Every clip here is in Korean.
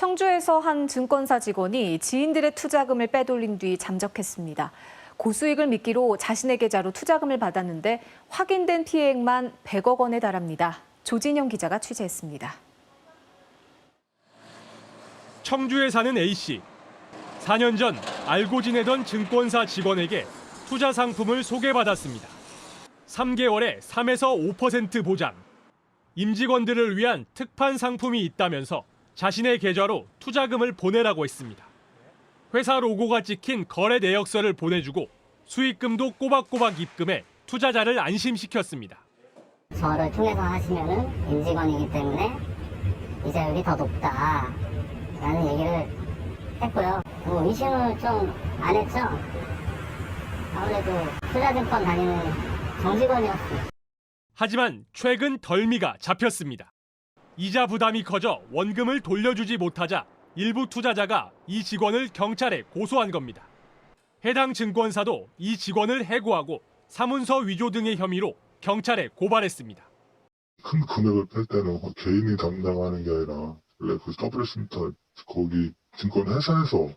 청주에서 한 증권사 직원이 지인들의 투자금을 빼돌린 뒤 잠적했습니다. 고수익을 미끼로 자신의 계좌로 투자금을 받았는데 확인된 피해액만 100억 원에 달합니다. 조진영 기자가 취재했습니다. 청주에 사는 A씨. 4년 전 알고 지내던 증권사 직원에게 투자 상품을 소개받았습니다. 3개월에 3에서 5% 보장. 임직원들을 위한 특판 상품이 있다면서 자신의 계좌로 투자금을 보내라고 했습니다. 회사 로고가 찍힌 거래 내역서를 보내주고 수익금도 꼬박꼬박 입금해 투자자를 안심시켰습니다. 저를 통해서 하시면은 임직원이기 때문에 이자율이 더 높다라는 얘기를 했고요. 뭐 의심을 좀 안 했죠. 아무래도 투자증권 다니는 정직원이었어요. 하지만 최근 덜미가 잡혔습니다. 이자 부담이 커져 원금을 돌려주지 못하자 일부 투자자가 이 직원을 경찰에 고소한 겁니다. 해당 증권사도 이 직원을 해고하고 사문서 위조 등의 혐의로 경찰에 고발했습니다. 큰 금액을 뺄 때는 개인이 담당하는 게 아니라 원래 그 서브레센터 거기 증권 회사에서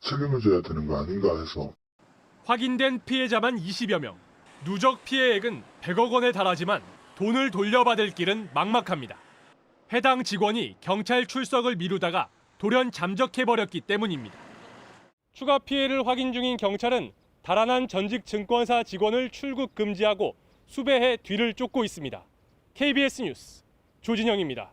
책임을 져야 되는 거 아닌가 해서 확인된 피해자만 20여 명. 누적 피해액은 100억 원에 달하지만 돈을 돌려받을 길은 막막합니다. 해당 직원이 경찰 출석을 미루다가 돌연 잠적해버렸기 때문입니다. 추가 피해를 확인 중인 경찰은 달아난 전직 증권사 직원을 출국 금지하고 수배해 뒤를 쫓고 있습니다. KBS 뉴스 조진영입니다.